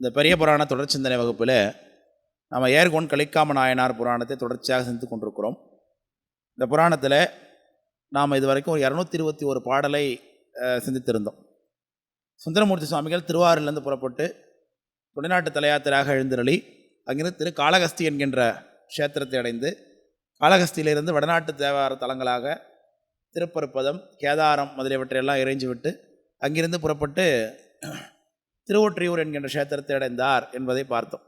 இந்த பெரிய புராண தொடர் சிந்தனை வகுப்பில் நம்ம ஏர்கோன் கலிக்காம நாயனார் புராணத்தை தொடர்ச்சியாக சிந்தித்து கொண்டிருக்கிறோம். இந்த புராணத்தில் நாம் இது வரைக்கும் ஒரு இரநூத்தி இருபத்தி ஒரு பாடலை சிந்தித்திருந்தோம். சுந்தரமூர்த்தி சுவாமிகள் திருவாரூர்லேருந்து புறப்பட்டு துணைநாட்டு தலையாத்திராக எழுந்திரளி அங்கிருந்து திரு காளகஸ்தி என்கின்ற க்ஷேத்திரத்தை அடைந்து காளகஸ்தியிலிருந்து வடநாட்டு தேவார தலங்களாக திருப்பருப்பதம் கேதாரம் முதலியவற்றையெல்லாம் இறைஞ்சு விட்டு அங்கிருந்து புறப்பட்டு திருவொற்றியூர் என்கின்ற க்ஷேத்திரத்தை அடைந்தார் என்பதை பார்த்தோம்.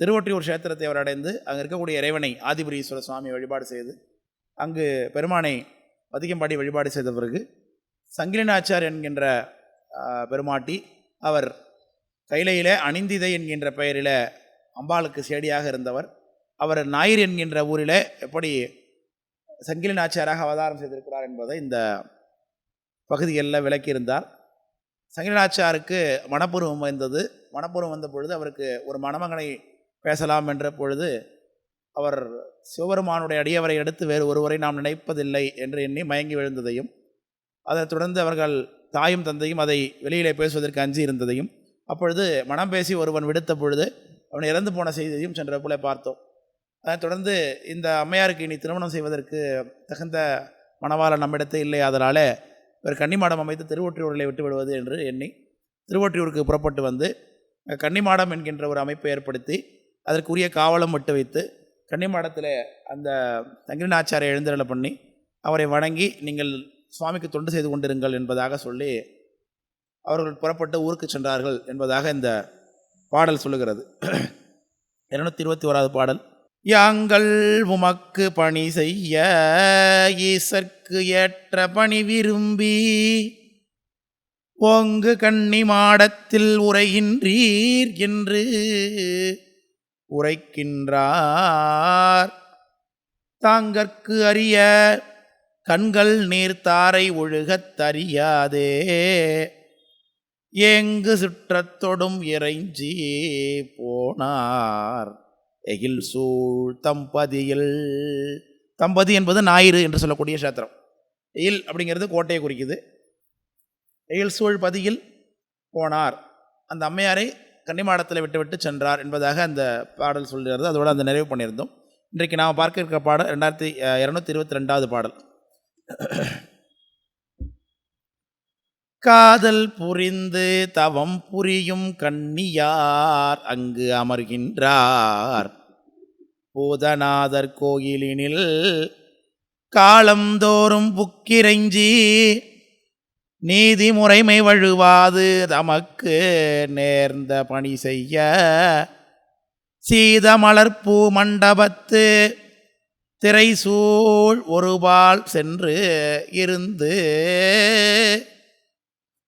திருவொற்றியூர் க்ஷேத்திரத்தை அவர் அடைந்து அங்கே இருக்கக்கூடிய இறைவனை ஆதிபுரீஸ்வர சுவாமி வழிபாடு செய்து அங்கு பெருமானை பதிகம்பாடி வழிபாடு செய்த பிறகு சங்கிலினாச்சார் என்கின்ற பெருமாட்டி அவர் கைலையிலே அணிந்திதை என்கின்ற பெயரில் அம்பாளுக்கு சேடியாக இருந்தவர். அவர் ஞாயிறு என்கின்ற ஊரில் எப்படி சங்கிலி நாச்சியாராக அவதாரம் செய்திருக்கிறார் என்பதை இந்த பகுதிகளில் விளக்கியிருந்தார். சங்கிலி மனப்பூர்வம் மணப்பூர்வம் வந்தது. மணப்பூர்வம் வந்த பொழுது அவருக்கு ஒரு மணமகனை பேசலாம் என்ற பொழுது அவர் சிவபெருமானுடைய அடியவரை எடுத்து வேறு ஒருவரை நாம் நினைப்பதில்லை என்று எண்ணி மயங்கி விழுந்ததையும் அதைத் தொடர்ந்து அவர்கள் தாயும் தந்தையும் அதை வெளியிலே பேசுவதற்கு அஞ்சி இருந்ததையும் அப்பொழுது மனம் பேசி ஒருவன் விடுத்த பொழுது அவன் இறந்து போன செய்தியையும் சென்ற போல பார்த்தோம். அதைத் தொடர்ந்து இந்த அம்மையாருக்கு இனி திருமணம் செய்வதற்கு தகுந்த மணவாளன் நம்மிடத்தில் இல்லை. அதனால் இவர் கன்னிமாடம் அமைத்து திருவொற்றியூரில் விட்டு விடுவது என்று எண்ணி திருவொற்றியூருக்கு புறப்பட்டு வந்து கன்னிமாடம் என்கின்ற ஒரு அமைப்பை ஏற்படுத்தி அதற்குரிய காவலம் விட்டு வைத்து கன்னிமாடத்தில் அந்த தங்கிரிநாச்சாரை எழுந்திரலை பண்ணி அவரை வணங்கி நீங்கள் சுவாமிக்கு தொண்டு செய்து கொண்டிருங்கள் என்பதாக சொல்லி அவர்கள் புறப்பட்டு ஊருக்கு சென்றார்கள் என்பதாக இந்த பாடல் சொல்லுகிறது. இருநூத்தி இருபத்தி ஓராவது பாடல். யாங்கள் உமக்கு பணி செய்ய ஈசற்கு ஏற்ற பணி விரும்பி ஓங்கு கண்ணி மாடத்தில் உரைகின்றீர் என்று உரைக்கின்றார். தாங்கற்கு அறிய கண்கள் நீர்த்தாரை ஒழுகத் தறியாதே ஏங்கு சுற்றத்தொடும் இறைஞ்சி போனார். எகில் சூழ் தம்பதியில். தம்பதி என்பது ஞாயிறு என்று சொல்லக்கூடிய கஷேத்திரம். எயில் அப்படிங்கிறது கோட்டையை குறிக்குது. எயில் சூழ் பதியில் போனார். அந்த அம்மையாரை கன்னிமாடத்தில் விட்டுவிட்டு சென்றார் என்பதாக அந்த பாடல் சொல்கிறது. அதோடு அந்த நிறைவு பண்ணியிருந்தோம். இன்றைக்கு நாம் பார்க்க இருக்கிற பாடல் ரெண்டாயிரத்தி இரநூத்தி இருபத்தி ரெண்டாவது பாடல். காதல் புரிந்து தவம் புரியும் கண்ணியார் அங்கு அமர்கின்றார். பூதநாதர் கோயிலினில் காலந்தோறும் புக்கிரைஞ்சி நீதி முறைமை வழுவாது தமக்கு நேர்ந்த பணி செய்ய சீதமலர்பூ மண்டபத்து திரைசூழ் ஒருபால் சென்று இருந்து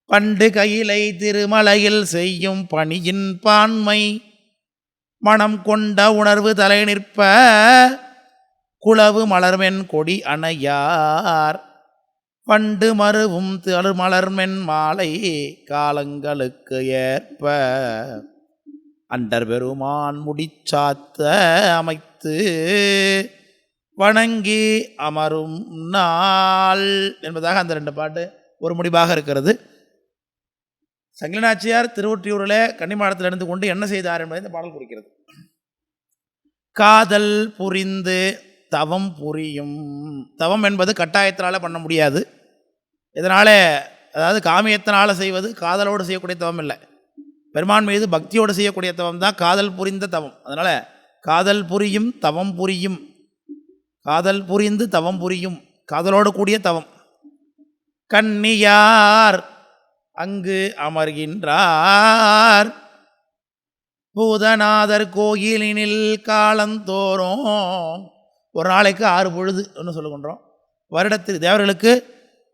பண்டு கையிலை திருமலையில் செய்யும் பணியின் பான்மை. மனம் கொண்ட உணர்வு தலை நிற்ப குளவு மலர்மென் கொடி அணையார். பண்டு மருவும் மலர்மென் மாலை காலங்களுக்கு ஏற்ப. அண்டர் பெருமான் முடிச்சாத்த அமைத்து வணங்கி அமரும் நாள். என்பதாக அந்த ரெண்டு பாட்டு ஒரு முடிவாக இருக்கிறது. சங்கிலநாச்சியார் திருவொற்றியூரில் கன்னிமாடத்தில் இருந்து கொண்டு என்ன செய்தார் என்பதை இந்த பாடல் குறிக்கிறது. காதல் புரிந்து தவம் புரியும். தவம் என்பது கட்டாயத்தினால் பண்ண முடியாது. இதனால் அதாவது காமியத்தினால் செய்வது காதலோடு செய்யக்கூடிய தவம் இல்லை. பெருமான் மீது பக்தியோடு செய்யக்கூடிய தவம் தான் காதல் புரிந்த தவம். அதனால் காதல் புரியும் தவம் புரியும். காதல் புரிந்து தவம் புரியும். காதலோடு கூடிய தவம். கன்னியார் அங்கு அமர்கின்றார். பூதநாதர் கோயிலினில் காலந்தோறும் ஒரு நாளைக்கு ஆறு பொழுது ஒன்று சொல்லுகின்றோம். வருடத்தில் தேவர்களுக்கு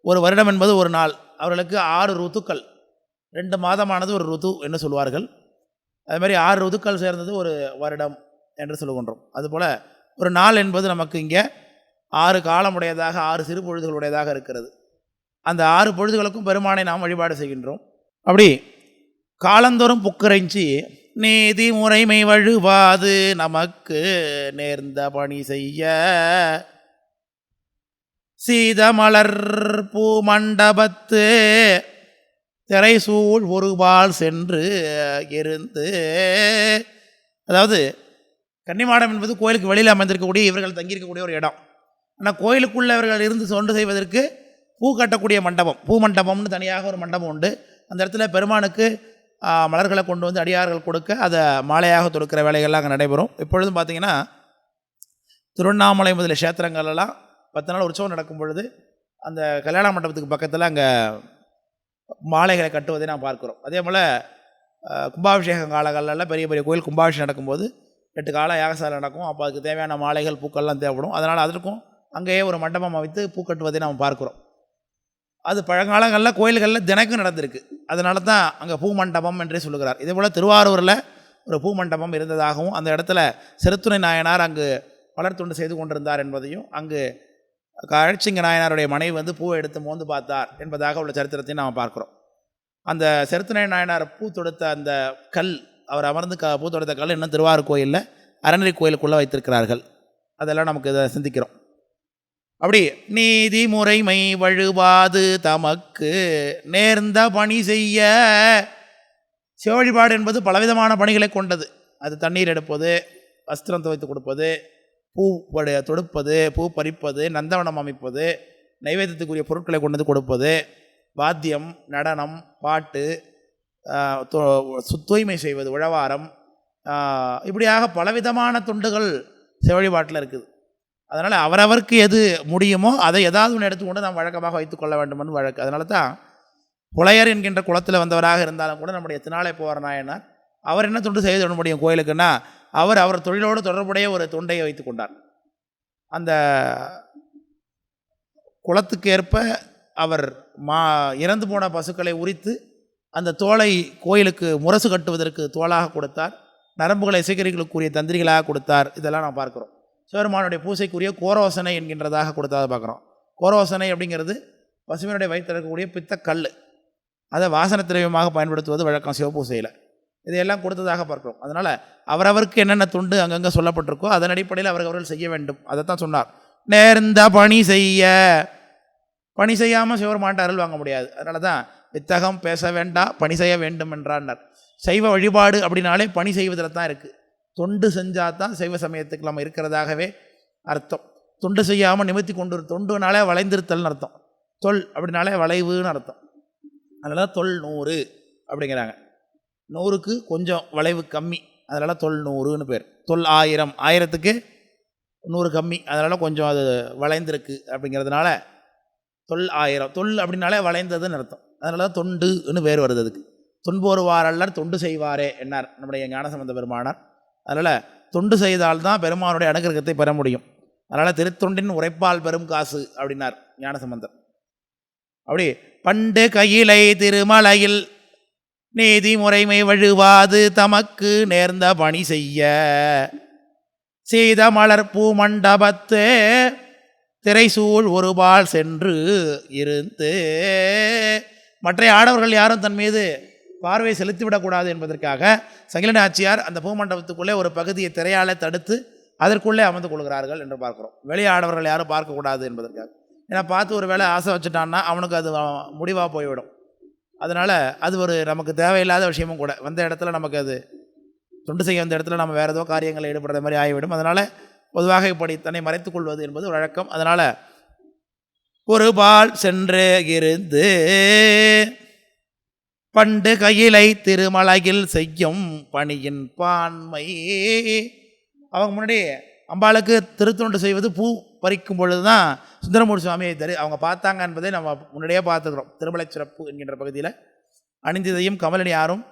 ஒரு வருடம் என்பது ஒரு நாள். அவர்களுக்கு ஆறு ருத்துக்கள் ரெண்டு மாதமானது ஒரு ருது என்று சொல்வார்கள். அது மாதிரி ஆறு ருதுக்கள் சேர்ந்தது ஒரு வருடம் என்று சொல்லுகின்றோம். அதுபோல் ஒரு நாள் என்பது நமக்கு இங்கே ஆறு காலமுடையதாக ஆறு சிறு பொழுதுகளுடையதாக இருக்கிறது. அந்த ஆறு பொழுதுகளுக்கும் பெருமானை நாம் வழிபாடு செய்கின்றோம். அப்படி காலந்தோறும் புக்கரைஞ்சி நீதி முறைமை வழுவாது நமக்கு நேர்ந்த பணி செய்ய. சீதமலர் பூமண்டபத்து திரைசூழ் ஒருபால் சென்று இருந்து அதாவது கன்னிமாடம் என்பது கோயிலுக்கு வெளியில் அமைந்திருக்கக்கூடிய இவர்கள் தங்கியிருக்கக்கூடிய ஒரு இடம். ஆனால் கோயிலுக்குள்ளே இவர்கள் இருந்து தொண்டு செய்வதற்கு பூ கட்டக்கூடிய மண்டபம் பூ மண்டபம்னு தனியாக ஒரு மண்டபம் உண்டு. அந்த இடத்துல பெருமானுக்கு மலர்களை கொண்டு வந்து அடியார்கள் கொடுக்க அதை மாலையாக தொடுக்கிற வேலைகள்லாம் அங்கே நடைபெறும். இப்பொழுதும் பார்த்திங்கன்னா திருவண்ணாமலை முதலிய க்ஷேத்திரங்கள்லாம் பத்து நாள் உற்சவம் நடக்கும் பொழுது அந்த கல்யாண மண்டபத்துக்கு பக்கத்தில் அங்கே மாலைகளை கட்டுவதை நாம் பார்க்குறோம். அதே போல் கும்பாபிஷேகம் காலங்களில் பெரிய பெரிய கோயில் கும்பாபிஷேகம் நடக்கும்போது எட்டு கால யாகசாலை நடக்கும். அப்போ அதுக்கு தேவையான மாலைகள் பூக்கள்லாம் தேவைப்படும். அதனால் அதற்கும் அங்கேயே ஒரு மண்டபம் அமைத்து பூ கட்டுவதை நாம் பார்க்கிறோம். அது பழங்காலங்களில் கோயில்களில் தினக்கும் நடந்திருக்கு. அதனால தான் அங்கே பூ மண்டபம் என்றே சொல்லுகிறார். இதே போல் திருவாரூரில் ஒரு பூ மண்டபம் இருந்ததாகவும் அந்த இடத்துல சிறுத்துணை நாயனார் அங்கு வளர்த்துண்டு செய்து கொண்டிருந்தார் என்பதையும் அங்கு கழச்சிங்க நாயனாருடைய மனைவி வந்து பூவை எடுத்து மோந்து பார்த்தார் என்பதாக உள்ள சரித்திரத்தையும் நாம் பார்க்குறோம். அந்த செருத்துணை நாயனார் பூ தொடுத்த அந்த கல் அவர் அமர்ந்து க பூ தொடுத்த கல் இன்னும் திருவாரூர் கோயிலில் அறநெறி கோயிலுக்குள்ளே வைத்திருக்கிறார்கள். அதெல்லாம் நமக்கு இதை சிந்திக்கிறோம். அப்படி நீதி முறைமை வழுவாது தமக்கு நேர்ந்த பணி செய்ய. சிவழிபாடு என்பது பலவிதமான பணிகளை கொண்டது. அது தண்ணீர் எடுப்பது வஸ்திரம் துவைத்து கொடுப்பது பூ தொடுப்பது பூ பறிப்பது நந்தவனம் அமைப்பது நைவேத்தியத்துக்குரிய பொருட்களை கொண்டு வந்து கொடுப்பது வாத்தியம் நடனம் பாட்டு ஆஹ், சு- தூய்மை செய்வது உழவாரம் இப்படியாக பலவிதமான தொண்டுகள் செவழிபாட்டில் இருக்குது. அதனால் அவரவருக்கு எது முடியுமோ அதை ஏதாவது ஒன்று எடுத்துக்கொண்டு நாம் வழக்கமாக வைத்துக்கொள்ள வேண்டும்னு வழக்கு. அதனால தான் புலையர் என்கின்ற குளத்தில் வந்தவராக இருந்தாலும் கூட நம்முடைய தினாலை போகிற நாயனார் அவர் என்ன தொண்டு செய்து விட முடியும் கோயிலுக்குன்னா அவர் அவர் தொழிலோடு தொடர்புடைய ஒரு தொண்டையை வைத்து கொண்டார். அந்த குளத்துக்கு ஏற்ப அவர் மா இறந்து போன பசுக்களை உரித்து அந்த தோலை கோயிலுக்கு முரசு கட்டுவதற்கு தோலாக கொடுத்தார். நரம்புகளை சேகரிகளுக்குரிய தந்திரிகளாக கொடுத்தார். இதெல்லாம் நாம் பார்க்குறோம். சிவருமானுடைய பூசைக்குரிய கோரோசனை என்கின்றதாக கொடுத்ததை பார்க்குறோம். கோரோசனை அப்படிங்கிறது பசுமையினுடைய வயிற்றில் இருக்கக்கூடிய பித்தக்கல் அதை வாசன திரவியமாக பயன்படுத்துவது வழக்கம் சிவபூசையில். இதையெல்லாம் கொடுத்ததாக பார்க்கிறோம். அதனால் அவரவருக்கு என்னென்ன துண்டு அங்கங்கே சொல்லப்பட்டிருக்கோ அதன் அடிப்படையில் அவர்கள் அவர்கள் செய்ய வேண்டும். அதைத்தான் சொன்னார். நேர்ந்த பணி செய்ய. பணி செய்யாமல் சிவருமான்ட்ட அருள் வாங்க முடியாது. அதனால தான் வித்தகம் பேச வேண்டாம் பணி செய்ய வேண்டும் என்றார் சைவ வழிபாடு அப்படின்னாலே பணி செய்வதில் தான் இருக்குது தொண்டு செஞ்சால் தான் சைவ சமயத்துக்கு நம்ம இருக்கிறதாகவே அர்த்தம். தொண்டு செய்யாமல் நிமித்தி கொண்டு தொண்டுனாலே வளைந்திருத்தல்னு அர்த்தம். தொல் அப்படின்னாலே வளைவுன்னு அர்த்தம். அதனால தொல் நூறு அப்படிங்கிறாங்க. நூறுக்கு கொஞ்சம் வளைவு கம்மி அதனால் தொல் நூறுன்னு பேர். தொல் ஆயிரம் ஆயிரத்துக்கு நூறு கம்மி அதனால் கொஞ்சம் அது வளைந்திருக்கு அப்படிங்கிறதுனால தொல் ஆயிரம். தொல் அப்படின்னாலே வளைந்ததுன்னு அர்த்தம். அதனால தான் தொண்டுன்னு பேர் வருது அதுக்கு. துன்போருவார் தொண்டு செய்வாரே என்னார்? நம்முடைய ஞானசம்பந்த பெருமானார். அதனால் தொண்டு செய்தால்தான் பெருமானுடைய அனுகிரகத்தை பெற முடியும். அதனால் திருத்தொண்டின் உரைப்பால் பெரும் காசு அப்படின்னார் ஞானசம்பந்தர். அப்படி பண்டு கையிலை திருமலையில் நீதி முறைமை வழுவாது தமக்கு நேர்ந்த பணி செய்ய. செய்த மலர் பூ மண்டபத்து திரைசூழ் ஒருபால் சென்று இருந்து. மற்ற ஆடவர்கள் யாரும் தன் மீது பார்வை செலுத்திவிடக்கூடாது என்பதற்காக சங்கிலன் ஆச்சியார் அந்த பூமண்டபத்துக்குள்ளே ஒரு பகுதியை திரையால தடுத்து அதற்குள்ளே அமர்ந்து கொள்கிறார்கள் என்று பார்க்குறோம். வெளியாடவர்கள் யாரும் பார்க்கக்கூடாது என்பதற்காக. ஏன்னா பார்த்து ஒரு வேலை ஆசை வச்சுட்டான்னா அவனுக்கு அது முடிவாக போய்விடும். அதனால் அது ஒரு நமக்கு தேவையில்லாத விஷயமும் கூட. வந்த இடத்துல நமக்கு அது தொண்டு செய்ய வந்த இடத்துல நம்ம வேறு ஏதோ காரியங்களில் ஈடுபடுற மாதிரி ஆகிவிடும். அதனால் பொதுவாக இப்படி தன்னை மறைத்துக்கொள்வது என்பது ஒரு வழக்கம். அதனால் ஒரு பால் சென்று இருந்து பண்டு கையிலை திருமலையில் செய்யும் பணியின் பான்மை. அவங்க முன்னாடி அம்பாளுக்கு திருத்தொண்டு செய்வது பூ பறிக்கும் பொழுது தான் சுந்தரமூர்த்தி சுவாமியை தரு அவங்க பார்த்தாங்க என்பதை நம்ம முன்னாடியே பார்த்துக்கிறோம். திருமலை சிறப்பு என்கின்ற பகுதியில் அணிந்ததையும் கமலினி யாரும்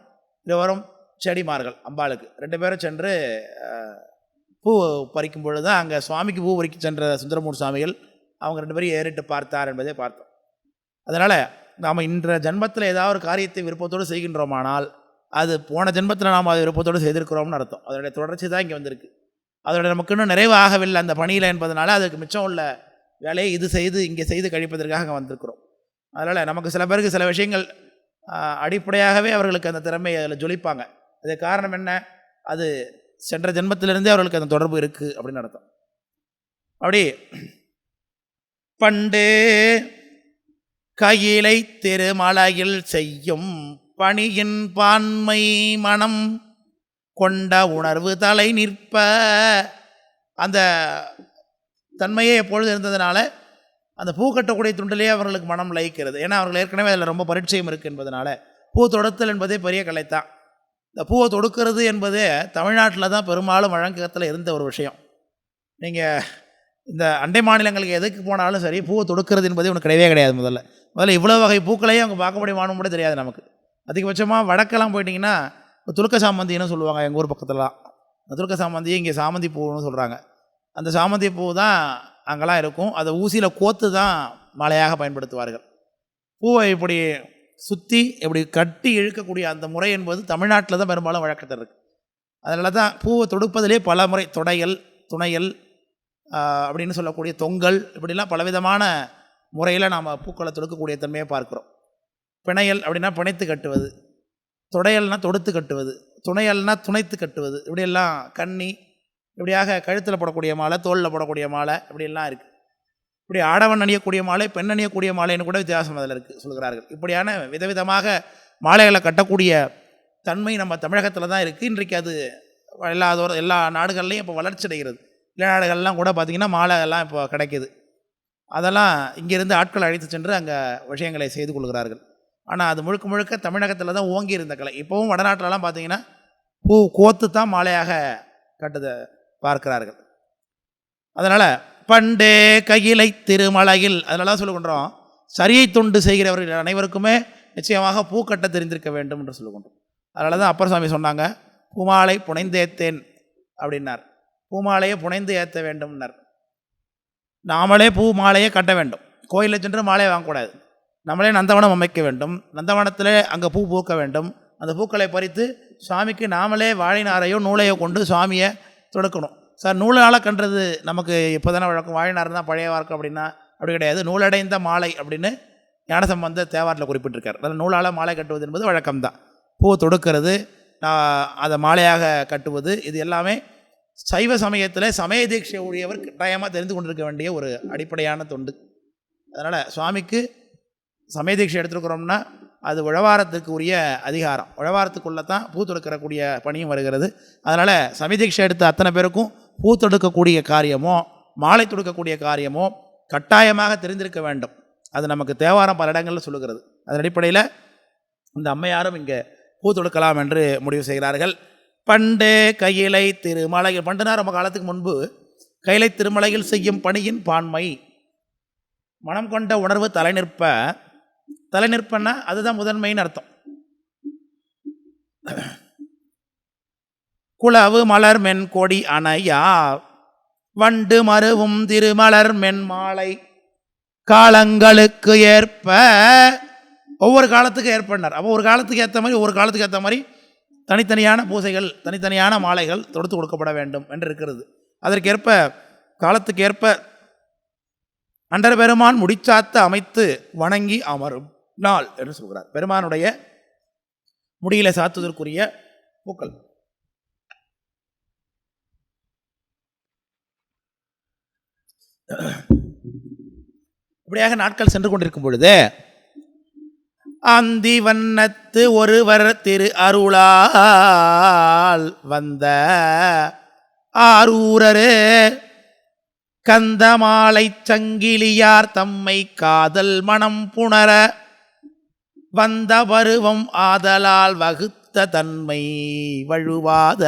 இருவரும் செடிமார்கள் அம்பாளுக்கு. ரெண்டு பேரும் சென்று பூ பறிக்கும் பொழுது தான் அங்கே சுவாமிக்கு பூ பறிக்க சென்ற சுந்தரமூர் சுவாமிகள் அவங்க ரெண்டு பேரும் ஏறிட்டு பார்த்தார் என்பதை பார்த்தோம். அதனால் நாம் இன்ற ஜென்மத்தில் ஏதாவது ஒரு காரியத்தை விருப்பத்தோடு செய்கின்றோமானால் அது போன ஜென்மத்தில் நாம் அதை விருப்பத்தோடு செய்திருக்கிறோம்னு அர்த்தம். அதனுடைய தொடர்ச்சி தான் இங்கே வந்திருக்கு. அதோட நமக்கு இன்னும் நிறைவு ஆகவில்லை அந்த பணியில் என்பதனால அதுக்கு மிச்சம் உள்ள வேலையை இது செய்து இங்கே செய்து கழிப்பதற்காக அங்கே வந்திருக்கிறோம். அதனால் நமக்கு சில பேருக்கு சில விஷயங்கள் அடிப்படையாகவே அவர்களுக்கு அந்த திறமை அதில் ஜொலிப்பாங்க. அது காரணம் என்ன? அது சென்ற ஜென்மத்திலிருந்தே அவர்களுக்கு அந்த தொடர்பு இருக்குது அப்படின்னு அர்த்தம். அப்படி பண்டு கையிலை திருமலையில் செய்யும் பணியின் பான்மை மனம் கொண்ட உணர்வு தலை நிற்ப. அந்த தன்மையே எப்பொழுது இருந்ததுனால அந்த பூ கட்டக்கூடிய துண்டிலே அவர்களுக்கு மனம் லயிக்கிறது. ஏன்னா அவர்கள் ஏற்கனவே அதில் ரொம்ப பரிச்சயம் இருக்குது என்பதனால. பூ தொடுத்தல் என்பதே பெரிய கலைத்தான் இந்த பூவை தொடுக்கிறது என்பது தமிழ்நாட்டில் தான் பெரும்பாலும் வழக்கத்தில் இருந்த ஒரு விஷயம். நீங்கள் இந்த அண்டை மாநிலங்களுக்கு எதுக்கு போனாலும் சரி பூவை தொடுக்கிறது என்பது உனக்கு கிடையவே கிடையாது முதல்ல. முதல்ல இவ்வளோ வகை பூக்களையும் அவங்க பார்க்க முடியுமானும் கூட தெரியாது நமக்கு. அதிகபட்சமாக வடக்கெல்லாம் போயிட்டிங்கன்னா துலுக்க சாமந்தின்னு சொல்லுவாங்க எங்கள் ஊர் பக்கத்துலலாம். அந்த துலுக்க சாமந்தி இங்கே சாமந்தி பூன்னு சொல்கிறாங்க அந்த சாமந்தி பூ தான் அங்கெல்லாம் இருக்கும். அதை ஊசியில் கோத்து தான் மாலையாக பயன்படுத்துவார்கள். பூவை இப்படி சுற்றி இப்படி கட்டி இழுக்கக்கூடிய அந்த முறை என்பது தமிழ்நாட்டில் தான் பெரும்பாலும் வழக்கத்தில் இருக்குது அதனால தான் பூவை தொடுப்பதிலே பல முறை தொடையல் துணையல் அப்படின்னு சொல்லக்கூடிய தொங்கல் இப்படிலாம் பலவிதமான முறையில் நாம் பூக்களை தொடுக்கக்கூடிய தன்மையை பார்க்குறோம். பிணையல் அப்படின்னா பிணைத்து கட்டுவது தொடையல்னால் தொடுத்து கட்டுவது துணையல்னால் துணைத்து கட்டுவது இப்படியெல்லாம் கன்னி இப்படியாக கழுத்தில் போடக்கூடிய மாலை தோளில் போடக்கூடிய மாலை இப்படியெல்லாம் இருக்குது இப்படி ஆடவன் அணியக்கூடிய மாலை பெண் அணியக்கூடிய மாலைன்னு கூட வித்தியாசம் அதில் இருக்குது சொல்கிறார்கள் இப்படியான விதவிதமாக மாலைகளை கட்டக்கூடிய தன்மை நம்ம தமிழகத்தில் தான் இருக்குது இன்றைக்கு அது எல்லா எல்லா நாடுகள்லையும் இப்போ வளர்ச்சி அடைகிறது. எல்லா கூட பார்த்திங்கன்னா மாலை எல்லாம் இப்போ கிடைக்கிது. அதெல்லாம் இங்கேருந்து ஆட்கள் அழைத்து சென்று அங்கே விஷயங்களை செய்து கொள்கிறார்கள். ஆனால் அது முழுக்க முழுக்க தமிழகத்தில் தான் ஓங்கி இருந்த கலை. இப்போவும் வடநாட்டிலலாம் பார்த்தீங்கன்னா பூ கோத்து தான் மாலையாக கட்டுத பார்க்கிறார்கள். அதனால் பண்டே கையிலை திருமலையில் அதனால சொல்லுகின்றோம். சரியை தொண்டு செய்கிறவர்கள் அனைவருக்குமே நிச்சயமாக பூ கட்ட தெரிந்திருக்க வேண்டும் என்று சொல்லுகின்றோம். அதனால தான் அப்பர் சாமி சொன்னாங்க பூமாலை புனைந்தேத்தேன் அப்படின்னார். பூமாலையை புனைந்து ஏற்ற வேண்டும்னர். நாமளே பூ மாலையை கட்ட வேண்டும். கோயிலில் சென்று மாலையை வாங்கக்கூடாது. நம்மளே நந்தவனம் அமைக்க வேண்டும். நந்தவனத்தில் அங்கே பூ பூக்க வேண்டும். அந்த பூக்களை பறித்து சுவாமிக்கு நாமளே வாழினாரையோ நூலையோ கொண்டு சுவாமியை தொடுக்கணும். சார் நூலால் கன்றது நமக்கு இப்போ தானே வழக்கம். வாழினார் தான் பழைய வார்க்கு அப்படின்னா அப்படி கிடையாது. நூலடைந்த மாலை அப்படின்னு ஞானசம்பந்த தேவாரில் குறிப்பிட்டிருக்கார். அதனால் நூலால் மாலை கட்டுவது என்பது வழக்கம்தான். பூ தொடுக்கிறது அதை மாலையாக கட்டுவது இது எல்லாமே சைவ சமயத்தில் சமய தீட்சை உடையவர் கட்டாயமாக தெரிந்து கொண்டிருக்க வேண்டிய ஒரு அடிப்படையான தொண்டு. அதனால் சுவாமிக்கு சமய தீட்சை எடுத்துருக்குறோம்னா அது உழவாரத்துக்கு உரிய அதிகாரம். உழவாரத்துக்குள்ளே தான் பூ தொடுக்கக்கூடிய பணியும் வருகிறது. அதனால் சமய தீட்சை எடுத்த அத்தனை பேருக்கும் பூ தொடுக்கக்கூடிய காரியமோ மாலை தொடுக்கக்கூடிய காரியமோ கட்டாயமாக தெரிந்திருக்க வேண்டும். அது நமக்கு தேவாரம் பல இடங்களில் சொல்லுகிறது. அதன் அடிப்படையில் இந்த அம்மையாரும் இங்கே பூ தொடுக்கலாம் என்று முடிவு செய்கிறார்கள். பண்டே கையிலை திருமலையில். பண்டுனா ரொம்ப காலத்துக்கு முன்பு? கையிலை திருமலையில் செய்யும் பணியின் பான்மை. மனம் கொண்ட உணர்வு தலை நிற்ப. தலை நிற்பன்னா அதுதான் முதன்மைன்னு அர்த்தம். குளவு மலர் மென் கொடி அணையா. வண்டு மருவும் திருமலர் மென் மாலை. காலங்களுக்கு ஏற்ப. ஒவ்வொரு காலத்துக்கு ஏற்பனார் அப்போ ஒரு காலத்துக்கு ஏற்ற மாதிரி ஒவ்வொரு காலத்துக்கு ஏற்ற மாதிரி தனித்தனியான பூசைகள் தனித்தனியான மாலைகள் தொடுத்து கொடுக்கப்பட வேண்டும் என்று இருக்கிறது அதற்கேற்ப காலத்துக்கு ஏற்ப அண்டர் பெருமான் முடிச்சாத்த அமைத்து வணங்கி அமரும் நாள் என்று சொல்கிறார். பெருமானுடைய முடியில சாத்துவதற்குரிய பூக்கள். இப்படியாக நாட்கள் சென்று கொண்டிருக்கும் பொழுது அந்தி வண்ணத்து ஒருவர் திரு அருளால் வந்த ஆரூரரு கந்தமாலை சங்கிலியார் தம்மை காதல் மனம் புணர வந்த பருவம் ஆதலால் வகுத்த தன்மை வழுவாத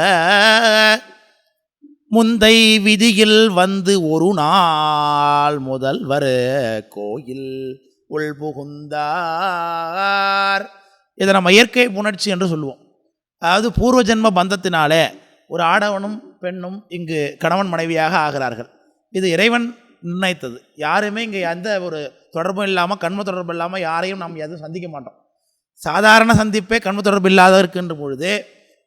முந்தை விதியில் வந்து ஒரு நாள் முதல்வர் கோயில் உள்புகுந்தார். இதை நம்ம இயற்கை புணர்ச்சி என்று சொல்லுவோம். அதாவது பூர்வ ஜென்ம பந்தத்தினாலே ஒரு ஆடவனும் பெண்ணும் இங்கு கணவன் மனைவியாக ஆகிறார்கள். இது இறைவன் நிர்ணயித்தது. யாருமே இங்கே எந்த ஒரு தொடர்பும் இல்லாமல் கண்ம தொடர்பு இல்லாமல் யாரையும் நாம் எதுவும் சந்திக்க மாட்டோம். சாதாரண சந்திப்பே கண்ம தொடர்பு இல்லாத இருக்கின்ற பொழுது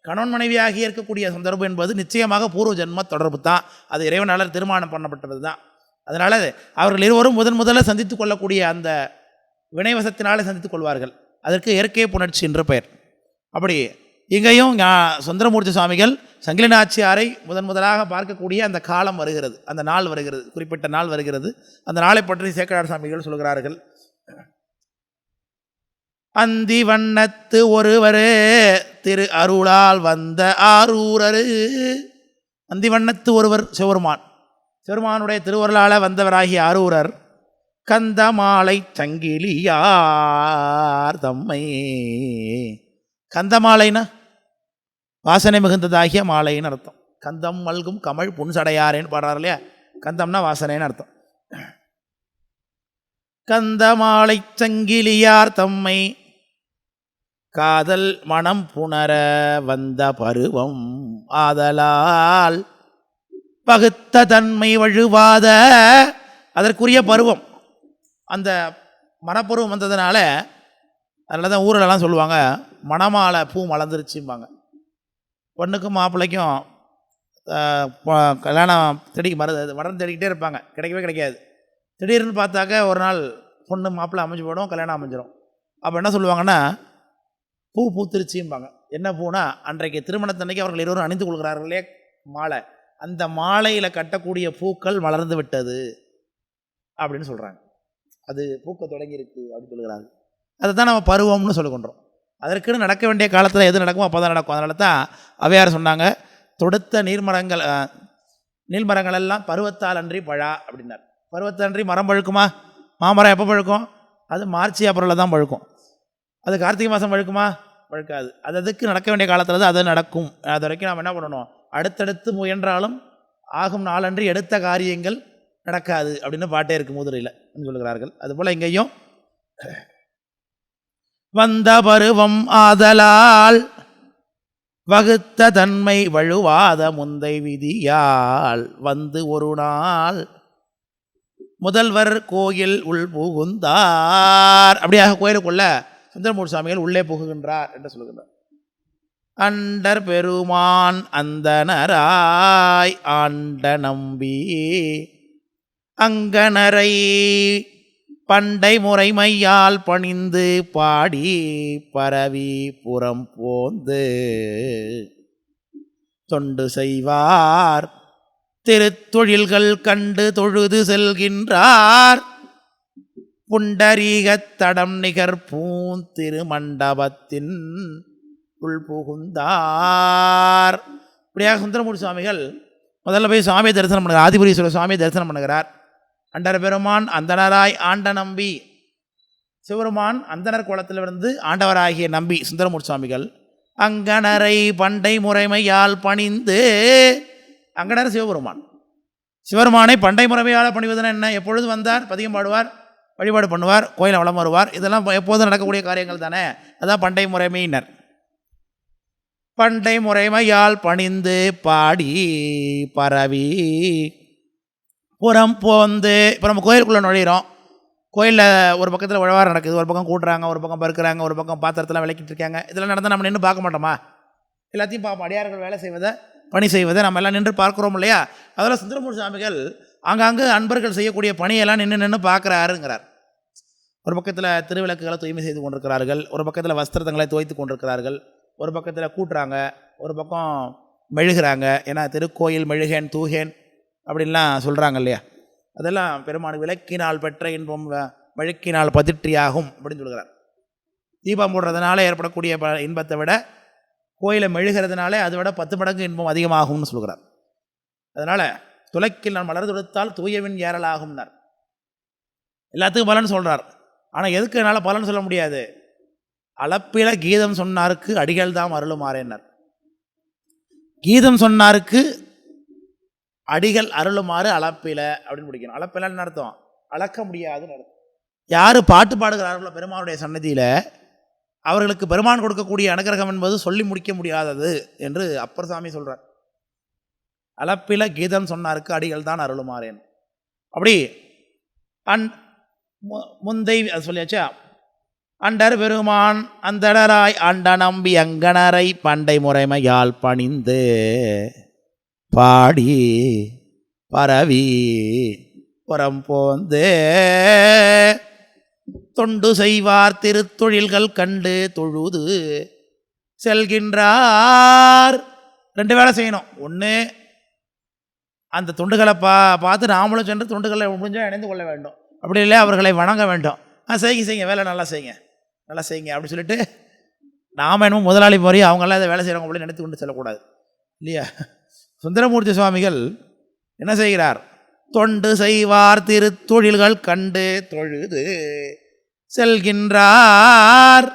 கணவன் மனைவியாகி இருக்கக்கூடிய சந்தர்ப்பம் என்பது நிச்சயமாக பூர்வ ஜென்ம தொடர்பு தான். அது இறைவனால் திருமணம் பண்ணப்பட்டது தான் அதனால் அவர்கள் இருவரும் முதன் முதல்ல சந்தித்து கொள்ளக்கூடிய அந்த வினைவசத்தினாலே சந்தித்துக் கொள்வார்கள். அதற்கு இயற்கை புணர்ச்சி என்ற பெயர். அப்படி இங்கேயும் சுந்தரமூர்த்தி சுவாமிகள் சங்கிலி நாச்சியாரை முதன் முதலாக பார்க்கக்கூடிய அந்த காலம் வருகிறது. அந்த நாள் வருகிறது. குறிப்பிட்ட நாள் வருகிறது. அந்த நாளை பற்றி சேக்கடார் சுவாமிகள் சொல்கிறார்கள். அந்தி வண்ணத்து ஒருவர் திரு அருளால் வந்த ஆரூரரு. அந்தி வண்ணத்து ஒருவர் சிவருமான் சிவருமானுடைய திருவருளால் வந்தவராகிய அரூரர் கந்தமாலை சங்கிலியார் தம்மை. கந்தமாலைனா வாசனை மிகுந்ததாகிய மாலைன்னு அர்த்தம். கந்தம் மல்கும் கமல் புன்சடையாரேன்னு பாடுறார் இல்லையா? கந்தம்னா வாசனைன்னு அர்த்தம். கந்தமாலை சங்கிலியார் தம்மை. காதல் மனம் புணர வந்த பருவம் ஆதலால் பகுத்த தன்மை வழுவாத. அதற்குரிய பருவம். அந்த மனப்பருவம் வந்ததுனால அதனால தான் ஊரலெல்லாம் சொல்லுவாங்க மணமாலை பூ மலர்ந்துருச்சும்பாங்க. பொண்ணுக்கும் மாப்பிள்ளைக்கும் கல்யாணம் தேடி மரு வடம் தேடிக்கிட்டே இருப்பாங்க. கிடைக்கவே கிடைக்காது. திடீர்னு பார்த்தாக்க ஒரு நாள் பொண்ணு மாப்பிள்ளை அமைஞ்சு போயிடும் கல்யாணம் அமைஞ்சிடும் அப்போ என்ன சொல்லுவாங்கன்னா பூ பூத்திருச்சிம்பாங்க. என்ன பூனா அன்றைக்கு திருமணத்தன்னைக்கு அவர்கள் இருவரும் அணிந்து கொள்கிறார்களே மாலை. அந்த மாலையில் கட்டக்கூடிய பூக்கள் வளர்ந்து விட்டது அப்படின்னு சொல்கிறாங்க அது பூக்க தொடங்கியிருக்கு அப்படின்னு சொல்கிறாங்க அதை தான் நம்ம பருவம்னு சொல்லிக்கொண்டோம் அதற்குன்னு நடக்க வேண்டிய காலத்தில் எது நடக்குமோ அப்போ தான் நடக்கும். அதனால தான் அவையார் சொன்னாங்க தொடுத்த நீர்மரங்கள் அஹ், நீர்மரங்கள் எல்லாம் பருவத்தால் அன்றி பழா அப்படின்னார். பருவத்தன்றி மரம் பழுக்குமா? மாமரம் எப்போ பழுக்கும்? அது மார்ச் ஏப்ரலில் தான் பழுக்கும். அது கார்த்திகை மாதம் பழுக்குமா? பழுக்காது. அது அதுக்கு நடக்க வேண்டிய காலத்தில் தான் அது நடக்கும். அது வரைக்கும் நாம் என்ன பண்ணணும்? அடுத்தடுத்து முயன்றாலும் ஆகும் நாளன்றி எடுத்த காரியங்கள் நடக்காது அப்படின்னு பாட்டே இருக்கு மூதுரையில் சொல்லுகிறார்கள் அதுபோல் இங்கேயும் வந்த பருவம் ஆதலால் வகுத்த தன்மை வழுவாத முந்தை விதியால் வந்து ஒரு நாள் முதல்வர் கோயில் உள் புகுந்தார். அப்படியாக கோயிலுக்குள்ள சுந்தரமூர் சுவாமிகள் உள்ளே புகுகின்றார் என்று சொல்லுகின்றார். அண்டர் பெருமான் அந்தனராய் ஆண்ட நம்பி. அங்கனரை பண்டை முறைமையால் பணிந்து பாடி பரவி புறம் போந்து. தொண்டு செய்வார் திருத்தொழில்கள் கண்டு தொழுது செல்கின்றார். புண்டரீகத் தடம் நிகர் பூந்திருமண்டபத்தின் உள் புகுந்தார். இப்படியாக சுந்தரமூர்த்தி சுவாமிகள் முதல்ல போய் சுவாமியை தரிசனம் பண்ணுகிறார். ஆதிபுரீஸ்வரர் சுவாமியை தரிசனம் பண்ணுகிறார். அண்டர் பெருமான் அந்தனராய் ஆண்ட நம்பி. சிவருமான் அந்தனர் குளத்திலிருந்து ஆண்டவராகிய நம்பி சுந்தரமூர்த்தி சுவாமிகள். அங்கனரை பண்டை முறைமையால் பணிந்து அங்கனர் சிவபெருமான். சிவபெருமானை பண்டை முறைமையால் பணிவதுனா என்ன? எப்பொழுது வந்தார்? பதிகம் பாடுவார் வழிபாடு பண்ணுவார் கோயிலை வளம் வருவார். இதெல்லாம் எப்போதும் நடக்கக்கூடிய காரியங்கள் தானே? அதான் பண்டை முறைமையினர். பண்டை முறைமையால் பணிந்து பாடி பரவி. புறம் போந்து இப்போ நம்ம கோயிலுக்குள்ளே நுழையிறோம். கோயிலில் ஒரு பக்கத்தில் உழவாரம் நடக்குது. ஒரு பக்கம் கூட்டுறாங்க ஒரு பக்கம் பறுக்கிறாங்க ஒரு பக்கம் பாத்திரத்தெல்லாம் விளக்கிட்டு இருக்காங்க. இதெல்லாம் நடந்தால் நம்ம நின்று பார்க்க மாட்டோமா? எல்லாத்தையும் பார்ப்போம் அடியார்கள் வேலை செய்வதை பணி செய்வதை நம்ம எல்லாம் நின்று பார்க்குறோம் இல்லையா? அதெல்லாம் சுந்தரமூர் சாமிகள் ஆங்காங்கு அன்பர்கள் செய்யக்கூடிய பணியெல்லாம் நின்று நின்று பார்க்குறாருங்கிறார். ஒரு பக்கத்தில் திருவிளக்குகளை தூய்மை செய்து கொண்டிருக்கிறார்கள். ஒரு பக்கத்தில் வஸ்திரத்தங்களை துவைத்து கொண்டிருக்கிறார்கள். ஒரு பக்கத்தில் கூட்டுறாங்க ஒரு பக்கம் மெழுகிறாங்க. ஏன்னா திருக்கோயில் மெழுகேன் தூகேன் அப்படின்லாம் சொல்கிறாங்க இல்லையா? அதெல்லாம் பெருமான் விளக்கினால் பெற்ற இன்பம் வ- மெழுக்கினால் பதிற்றியாகும் அப்படின்னு சொல்கிறார் தீபம் போடுறதுனால ஏற்படக்கூடிய ப இன்பத்தை விட கோயிலை மெழுகிறதுனாலே அதை விட பத்து மடங்கு இன்பம் அதிகமாகும்னு சொல்கிறார் அதனால் துலக்கில் நான் மலர் தொடுத்தால் தூயவின் ஏறலாகும்னார். எல்லாத்துக்கும் பலன் சொல்கிறார் ஆனால் எதுக்கு என்னால் பலன் சொல்ல முடியாது? அளப்பில கீதம் சொன்னாருக்கு அடிகள் தாம் அருளுமாறேனர். கீதம் சொன்னாருக்கு அடிகள் அருளுமாறு அளப்பில அப்படின்னு முடிக்கணும் அளப்பிலன்னு அர்த்தம்? அளக்க முடியாதுன்னு அர்த்தம். யார் பாட்டு பாடுகிறார்களோ பெருமானுடைய சன்னதியில் அவர்களுக்கு பெருமான் கொடுக்கக்கூடிய அனுகிரகம் என்பது சொல்லி முடிக்க முடியாதது என்று அப்பர் சாமி சொல்கிறார் அளப்பில கீதம் சொன்னாருக்கு அடிகள் தான் அருளுமாறேன். அப்படி அன் மு- முந்தை அது சொல்லியாச்சா? அண்டர் பெருமான் அந்தடராய் அண்ட நம்பி அங்கனரை பண்டை முறைமையால் பணிந்து பாடி பரவி புறம் போந்து தொண்டு செய்வார் திருத்தொழில்கள் கண்டு தொழுது செல்கின்றார். ரெண்டு வேலை செய்யணும். ஒன்று அந்த தொண்டுகளை பா பார்த்து நாமளும் சென்று தொண்டுகளை முடிஞ்சால் இணைந்து கொள்ள வேண்டும். அப்படி இல்லை அவர்களை வணங்க வேண்டும். ஆ செய்யுங்க செய்யுங்க. வேலை நல்லா செய்யுங்க. நல்லா செய்யுங்க அப்படின்னு சொல்லிட்டு நாம் என்னமோ முதலாளி மாதிரி அவங்களாம் இதை வேலை செய்கிறவங்க அப்படின்னு நினைத்து கொண்டு செல்லக்கூடாது. இல்லையா? சுந்தரமூர்த்தி சுவாமிகள் என்ன செய்கிறார்? தொண்டு செய்வார் திருத்தொழில்கள் கண்டு தொழுது செல்கின்றார்.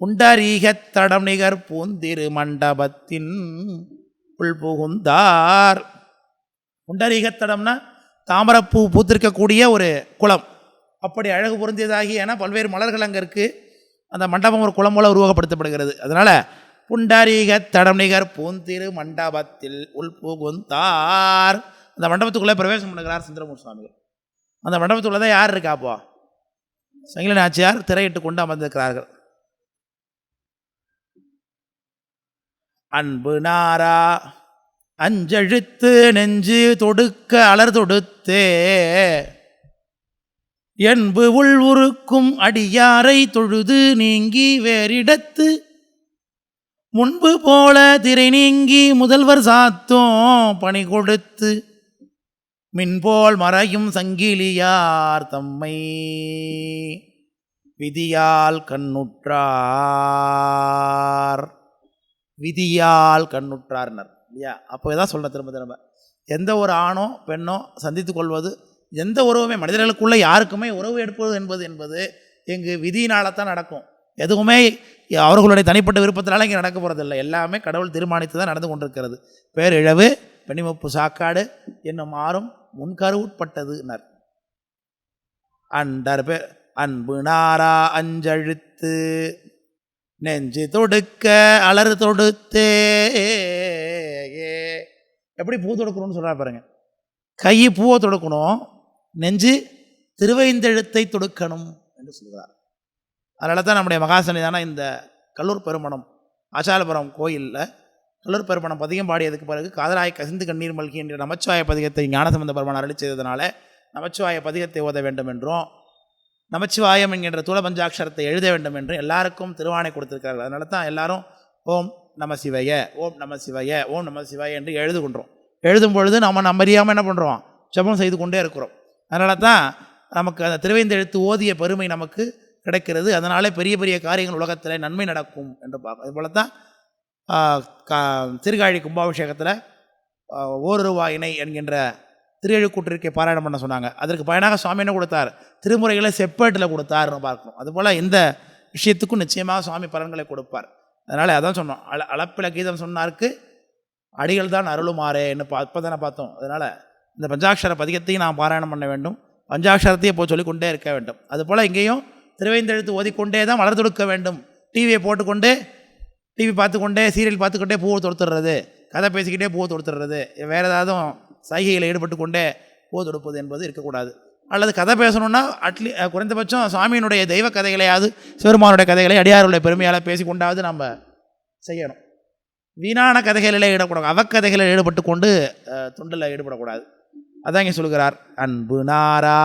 புண்டரீகத் தடம் நிகர் பூந்திரு மண்டபத்தின் உள் புகுந்தார். புண்டரீகத்தடம்னா தாமரப்பூ பூத்திருக்கக்கூடிய ஒரு குளம். அப்படி அழகு பொருந்தியதாகி ஏன்னா பல்வேறு மலர்கள் அங்கே இருக்குது அந்த மண்டபம் ஒரு குளம் போல உருவகப்படுத்தப்படுகிறது. அதனால் புண்டாரீக தடம் பூந்திரு மண்டபத்தில் உள் புகுந்தார். அந்த மண்டபத்துக்குள்ளே பிரவேசம் பண்ணுகிறார் சுந்தரமூர் சுவாமிகள். அந்த மண்டபத்துக்குள்ளே தான் யார் இருக்கா அப்போ? சங்கில நாச்சியார் திரையிட்டு கொண்டு அமர்ந்திருக்கிறார்கள். அன்பு நாரா அஞ்செழுத்து நெஞ்சு தொடுக்க அலர் தொடுத்தே. என்பு உள் உருக்கும் அடியாரை தொழுது நீங்கி வேறிடத்து முன்பு போல திரை நீங்கி முதல்வர் சாத்தோம் பணி கொடுத்து மின்போல் மறையும் சங்கிலியார் தம்மை விதியால் கண்ணுற்றார். விதியால் கண்ணுற்றார்னர் இல்லையா? அப்போ தான் சொல்கிறேன் திரும்ப திரும்ப. எந்த ஒரு ஆணோ பெண்ணோ சந்தித்து கொள்வது எந்த உறவுமே மனிதர்களுக்குள்ளே யாருக்குமே உறவு எடுப்பது என்பது என்பது எங்கு விதியினால தான் நடக்கும். எதுவுமே அவர்களுடைய தனிப்பட்ட விருப்பத்தினால இங்கே நடக்க போகிறதில்ல எல்லாமே கடவுள் தீர்மானித்து தான் நடந்து கொண்டிருக்கிறது. பேரிழவு பெணிமப்பு சாக்காடு என்னும் ஆறும் முன்கருவுட்பட்டதுனர். அண்டர் பேர் அன்பு நாரா அஞ்சழுத்து நெஞ்சு தொடுக்க அலறு தொடுத்தே எப்படி பூ தொடுக்கணும்னு சொல்கிறா பாருங்க. கை பூவை தொடுக்கணும். நெஞ்சு திருவைந்தெழுத்தை தொடுக்கணும் என்று சொல்கிறார். அதனால தான் நம்முடைய மகாசனிதான இந்த கல்லூர் பெருமணம் ஆச்சாலபுரம் கோயிலில் கல்லூர் பெருமணம் பதிகம் பாடியதுக்கு பிறகு காதலாய் கசிந்து கண்ணீர் மல்கி என்ற நமச்சிவாய பதிகத்தை ஞானசம்பந்த பெருமான் அருளி செய்ததுனால நமச்சிவாய பதிகத்தை ஓத வேண்டும் என்றும் நமச்சிவாயம் என்கின்ற தூள பஞ்சாட்சரத்தை எழுத வேண்டும் என்றும் எல்லாருக்கும் திருவாணை கொடுத்திருக்கிறார்கள். அதனால தான் எல்லாரும் ஓம் நம சிவைய ஓம் நம சிவைய ஓம் நம சிவாய என்று எழுதுகின்றோம். எழுதும் பொழுது நம்ம நம்ம அறியாமல் என்ன பண்ணுறோம் ஜெபம் செய்து கொண்டே இருக்கிறோம். அதனால தான் நமக்கு அந்த திருவேந்தெழுத்து ஓதிய பெருமை நமக்கு கிடைக்கிறது. அதனாலே பெரிய பெரிய காரியங்கள் உலகத்தில் நன்மை நடக்கும் என்று பார்க்கும் அதுபோல தான் கா திருகாழி கும்பாபிஷேகத்தில் ஓர் ரூபாய் இணை என்கின்ற திருஎழுக்கூற்றிற்கை பாராயணம் பண்ண சொன்னாங்க. அதற்கு பயனாக சுவாமி என்ன கொடுத்தார்? திருமுறைகளை செப்பேட்டில் கொடுத்தாருன்னு பார்க்கணும். அதுபோல் இந்த விஷயத்துக்கும் நிச்சயமாக சுவாமி பலன்களை கொடுப்பார். அதனால் அதான் சொன்னோம். அள அளப்பில கீதம் சொன்னார்க்கு அடிகள் தான் அருளுமாறேன்னு பா தானே பார்த்தோம். அதனால் இந்த பஞ்சாட்சர பதிகத்தையும் நாம் பாராயணம் பண்ண வேண்டும். பஞ்சாட்சரத்தையும் போய் சொல்லிக்கொண்டே இருக்க வேண்டும். அதுபோல் இங்கேயும் திருவைந்தெழுத்து ஓதிக்கொண்டே தான் வளர்த்து கொடுக்க வேண்டும். டிவியை போட்டுக்கொண்டு டிவி பார்த்துக்கொண்டே சீரியல் பார்த்துக்கிட்டே பூவை தொடுத்துடுறது. கதை பேசிக்கிட்டே பூவை தொடுத்துடுறது. வேறு ஏதாவது சைகையில் ஈடுபட்டு கொண்டே பூவை தொடுப்பது என்பது இருக்கக்கூடாது. அல்லது கதை பேசணுன்னா அட்லீ குறைந்தபட்சம் சாமியினுடைய தெய்வ கதைகளையாவது சிவருமானுடைய கதைகளை அடியாருடைய பெருமையால் பேசிக்கொண்டாவது நம்ம செய்யணும். வீணான கதைகளில் ஈடுபடக்கூடாது அவக்கதைகளில் ஈடுபட்டு கொண்டு தொண்டில் ஈடுபடக்கூடாது. அதாங்க சொல்கிறார் அன்பு நாரா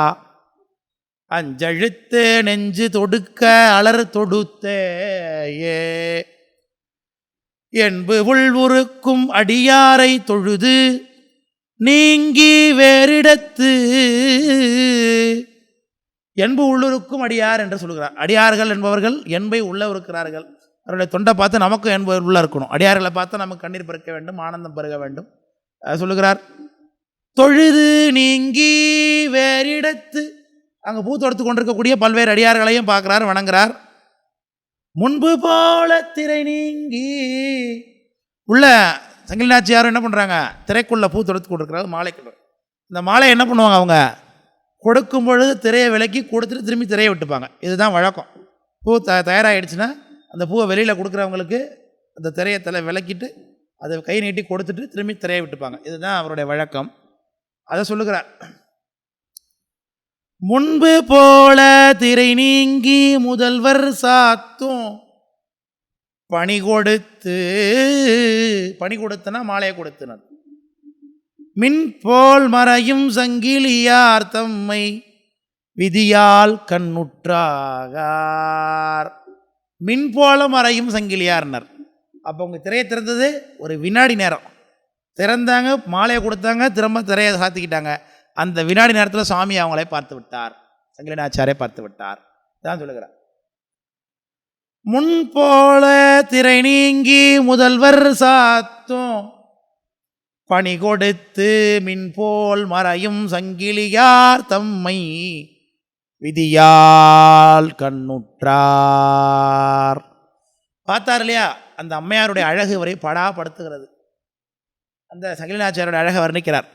அஞ்சழுத்து நெஞ்சு தொடுக்க அலர் தொடுத்தேயே. என்பு உள்வுருக்கும் அடியாரை தொழுது நீங்கி வேறிடத்து. என்பு உள்ளுருக்கும் அடியார் என்று சொல்கிறார் அடியார்கள் என்பவர்கள் என்பை உள்ள இருக்கிறார்கள் அவருடைய தொண்டை பார்த்து நமக்கும் என்பது உள்ள இருக்கணும் அடியார்களை பார்த்து நமக்கு கண்ணீர் பிறக்க வேண்டும் ஆனந்தம் பெருக வேண்டும். சொல்லுகிறார். தொழுது நீங்கி வேறிடத்து. அங்கே பூ தொடுத்து கொண்டிருக்கக்கூடிய பல்வேறு அடியார்களையும் பார்க்குறார் வணங்குறார். முன்பு போல திரை நீங்கி. உள்ள சங்கிலாச்சியாரும் என்ன பண்ணுறாங்க திரைக்குள்ள பூ தொடுத்து கொண்டிருக்கிறாரு மாலைக்குள்ள. இந்த மாலை என்ன பண்ணுவாங்க அவங்க? கொடுக்கும் பொழுது திரையை விலக்கி கொடுத்துட்டு திரும்பி திரையை விட்டுப்பாங்க. இதுதான் வழக்கம். பூ த தயாராகிடுச்சுன்னா அந்த பூவை வெளியில் கொடுக்குறவங்களுக்கு அந்த திரையை தலை விலக்கிட்டு அதை கை நீட்டி கொடுத்துட்டு திரும்பி திரையை விட்டுப்பாங்க. இதுதான் அவருடைய வழக்கம். அதை சொல்லுகிறார் முன்பு போல திரை நீங்கி முதல்வர் சாத்தும். பணி கொடுத்து பணி கொடுத்தனா மாலையை கொடுத்தனர் மின் போல் மறையும் சங்கிலியார் தம்மை விதியால் கண்ணுற்றாகார். மின் போல மறையும் சங்கிலியார்னர். அப்போ உங்கள் திரையை திறந்தது ஒரு வினாடி நேரம். திறந்தாங்க மாலையை கொடுத்தாங்க திரும்ப திரையை சாத்திக்கிட்டாங்க. அந்த வினாடி நேரத்தில் சாமி அவங்களே பார்த்து விட்டார். சங்கிலினாச்சாரே பார்த்து விட்டார். தான் சொல்லுகிறார். முன்போல திரை நீங்கி முதல்வர் சாத்தும் பணி கொடுத்து மின்போல் மறையும் சங்கிலியார் தம்மை விதியால் கண்ணுற்றார். பார்த்தார் இல்லையா? அந்த அம்மையாருடைய அழகு வரை படாப்படுத்துகிறது. அந்த சங்கிலிநாச்சியாருடைய அழகை வர்ணிக்கிறார்.